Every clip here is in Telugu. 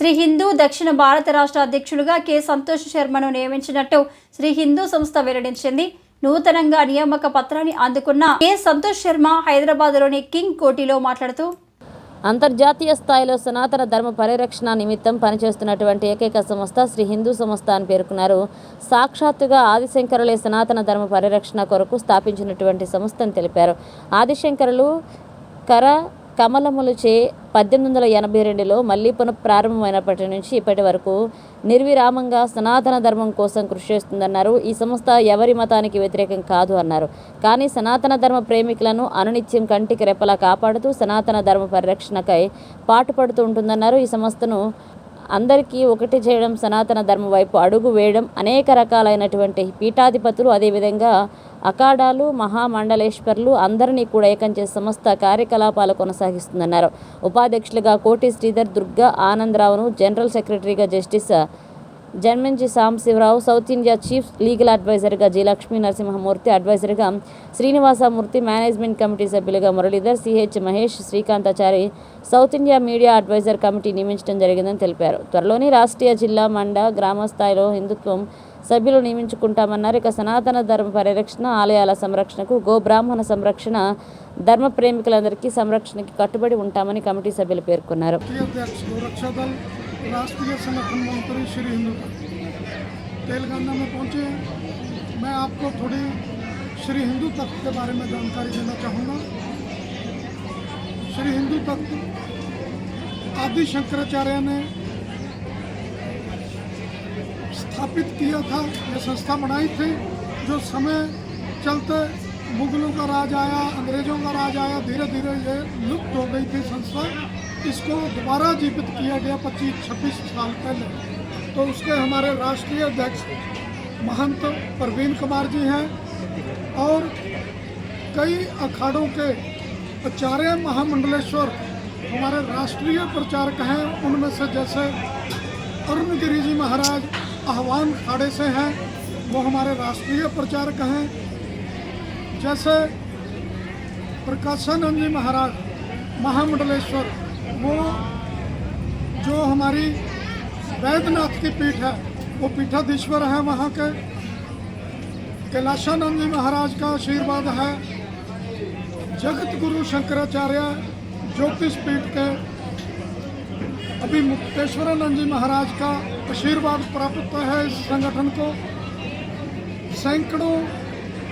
శ్రీ హిందూ దక్షిణ భారత రాష్ట్ర అధ్యక్షులుగా కె. సంతోష్ శర్మను నియమించినట్టు శ్రీ హిందూ సంస్థ వెల్లడించింది. నూతనంగా నియామక పత్రాన్ని అందుకున్న కె. సంతోష్ శర్మ హైదరాబాద్లోని కింగ్ కోటిలో మాట్లాడుతూ అంతర్జాతీయ స్థాయిలో సనాతన ధర్మ పరిరక్షణ నిమిత్తం పనిచేస్తున్నటువంటి ఏకైక సంస్థ శ్రీ హిందూ సంస్థ అని పేర్కొన్నారు. సాక్షాత్తుగా ఆదిశంకరులే సనాతన ధర్మ పరిరక్షణ కొరకు స్థాపించినటువంటి సంస్థని తెలిపారు. ఆదిశంకరులు కర కమలములచే పద్దెనిమిది వందల ఎనభై రెండులో మళ్ళీ పునఃప్రారంభమైనప్పటి నుంచి ఇప్పటి వరకు నిర్విరామంగా సనాతన ధర్మం కోసం కృషి చేస్తుందన్నారు. ఈ సంస్థ ఎవరి మతానికి వ్యతిరేకం కాదు అన్నారు. కానీ సనాతన ధర్మ ప్రేమికులను అనునిత్యం కంటికి రెప్పలా కాపాడుతూ సనాతన ధర్మ పరిరక్షణకై పాటుపడుతూ ఉంటుందన్నారు. ఈ సంస్థను అందరికీ ఒకటి చేయడం సనాతన ధర్మం వైపు అడుగు వేయడం అనేక రకాలైనటువంటి పీఠాధిపతులు అదేవిధంగా అఖాడాలు మహామండలేశ్వర్లు అందరినీ కూడా ఏకం చేసే సంస్థ కార్యకలాపాలు కొనసాగిస్తుందన్నారు. ఉపాధ్యక్షులుగా కోటి శ్రీధర్ దుర్గా ఆనందరావును జనరల్ సెక్రటరీగా జస్టిస్ జన్మించి Sambasivarao South India chief legal అడ్వైజర్గా G Lakshmi Narasimhamurthy అడ్వైజర్గా శ్రీనివాసమూర్తి మేనేజ్మెంట్ కమిటీ సభ్యులుగా Muralidhar CH Mahesh Srikanthachari South India media adviser committee నియమించడం జరిగిందని తెలిపారు. త్వరలోని రాష్ట్రీయ జిల్లా మండ గ్రామ స్థాయిలో హిందుత్వం సభ్యులు నియమించుకుంటామన్నారు. ఇక సనాతన ధర్మ పరిరక్షణ ఆలయాల సంరక్షణకు గోబ్రాహ్మణ సంరక్షణ ధర్మ ప్రేమికులందరికీ సంరక్షణకి కట్టుబడి ఉంటామని కమిటీ సభ్యులు పేర్కొన్నారు. राष्ट्रीय संगठन मंत्री श्री हिंदू तेलंगाना में पहुँचे। मैं आपको थोड़ी श्री हिंदू तख्त के बारे में जानकारी देना चाहूँगा। श्री हिंदू तख्त आदि शंकराचार्य ने स्थापित किया था। ये संस्था बनाई थी, जो समय चलते मुगलों का राज आया, अंग्रेज़ों का राज आया धीरे धीरे ये लुप्त हो गई थी संस्था। इसको दोबारा जीवित किया गया पच्चीस, छब्बीस साल पहले। तो उसके हमारे राष्ट्रीय अध्यक्ष महंत परवीन कुमार जी हैं और कई अखाड़ों के आचार्य महामंडलेश्वर हमारे राष्ट्रीय प्रचारक हैं। उनमें से जैसे अरुण गिरी जी महाराज आह्वान खाड़े से हैं, वो हमारे राष्ट्रीय प्रचारक हैं। जैसे प्रकाशानंद जी महाराज महामंडलेश्वर वो जो हमारी वैद्यनाथ की पीठ है, वो पीठाधीश्वर है वहाँ के। कैलाशानंद जी महाराज का आशीर्वाद है। जगत गुरु शंकराचार्य ज्योतिष पीठ के अभी मुक्तेश्वरानंद जी महाराज का आशीर्वाद प्राप्त है इस संगठन को। सैकड़ों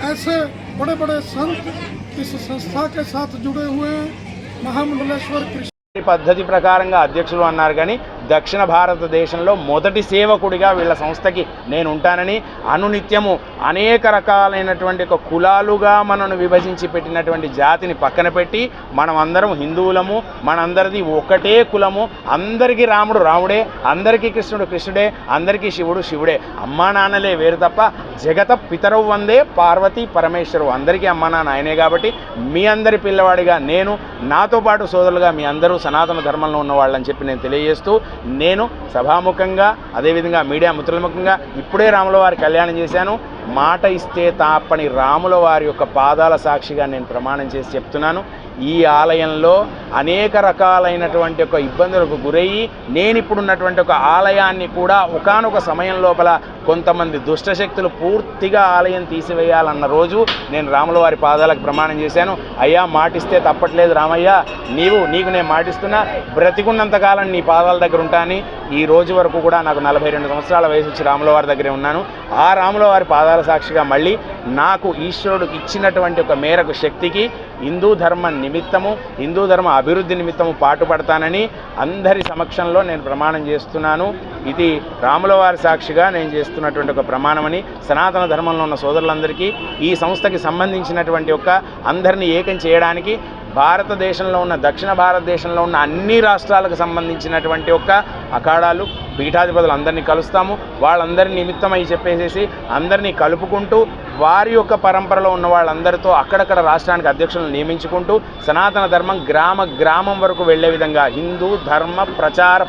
ऐसे बड़े बड़े संत इस संस्था के साथ जुड़े हुए हैं, महामंडलेश्वर कृष्ण పద్ధతి ప్రకారంగా అధ్యక్షులు అన్నారు కానీ దక్షిణ భారతదేశంలో మొదటి సేవకుడిగా వీళ్ళ సంస్థకి నేను ఉంటానని అనునిత్యము అనేక రకాలైనటువంటి ఒక కులాలుగా మనను విభజించి పెట్టినటువంటి జాతిని పక్కన పెట్టి మనం అందరం హిందువులము మనందరిది ఒకటే కులము అందరికీ రాముడు రాముడే అందరికీ కృష్ణుడు కృష్ణుడే అందరికీ శివుడు శివుడే. అమ్మా నాన్నలే వేరు తప్ప జగత పితరవు వందే పార్వతీ పరమేశ్వరు అందరికీ అమ్మా నాన్న ఆయనే కాబట్టి మీ అందరి పిల్లవాడిగా నేను నాతో పాటు సోదరులుగా మీ అందరూ సనాతన ధర్మంలో ఉన్న వాళ్ళని చెప్పి నేను తెలియజేస్తూ నేను సభాముఖంగా అదేవిధంగా మీడియా మిత్రులముఖంగా ఇప్పుడే రాముల వారి కళ్యాణం చేశాను. మాట ఇస్తే తాపని రాముల వారి యొక్క పాదాల సాక్షిగా నేను ప్రమాణం చేసి చెప్తున్నాను. ఈ ఆలయంలో అనేక రకాలైనటువంటి ఒక ఇబ్బందులకు గురయ్యి నేను ఇప్పుడున్నటువంటి ఒక ఆలయాన్ని కూడా ఒకానొక సమయం లోపల కొంతమంది దుష్టశక్తులు పూర్తిగా ఆలయం తీసివేయాలన్న రోజు నేను రాముల వారి పాదాలకు ప్రమాణం చేశాను. అయ్యా మాటిస్తే తప్పట్లేదు రామయ్య. నీవు నీకు నేను మాటిస్తున్నా. బ్రతికున్నంతకాలం నీ పాదాల దగ్గర ఉంటాని ఈ రోజు వరకు కూడా నాకు నలభై రెండు సంవత్సరాల వయసు వచ్చి రాముల వారి దగ్గరే ఉన్నాను. ఆ రాముల వారి పాదాల సాక్షిగా మళ్ళీ నాకు ఈశ్వరుడు ఇచ్చినటువంటి ఒక మేరకు శక్తికి హిందూ ధర్మాన్ని నిమిత్తము హిందూ ధర్మ అభివృద్ధి నిమిత్తము పాటుపడతానని అందరి సమక్షంలో నేను ప్రమాణం చేస్తున్నాను. ఇది రాముల వారి సాక్షిగా నేను చేస్తున్నటువంటి ఒక ప్రమాణమని సనాతన ధర్మంలో ఉన్న సోదరులందరికీ ఈ సంస్థకి సంబంధించినటువంటి ఒక అందరినీ ఏకం చేయడానికి భారతదేశంలో ఉన్న దక్షిణ భారతదేశంలో ఉన్న అన్ని రాష్ట్రాలకు సంబంధించినటువంటి ఒక అఖాడాలు పీఠాధిపతులు అందరినీ కలుస్తాము. వాళ్ళందరి నిమిత్తమై చెప్పేసేసి అందరినీ కలుపుకుంటూ వారి యొక్క పరంపరలో ఉన్న వాళ్ళందరితో అక్కడక్కడ రాష్ట్రానికి అధ్యక్షులను నియమించుకుంటూ సనాతన ధర్మం గ్రామ గ్రామం వరకు వెళ్ళే విధంగా హిందూ ధర్మ ప్రచార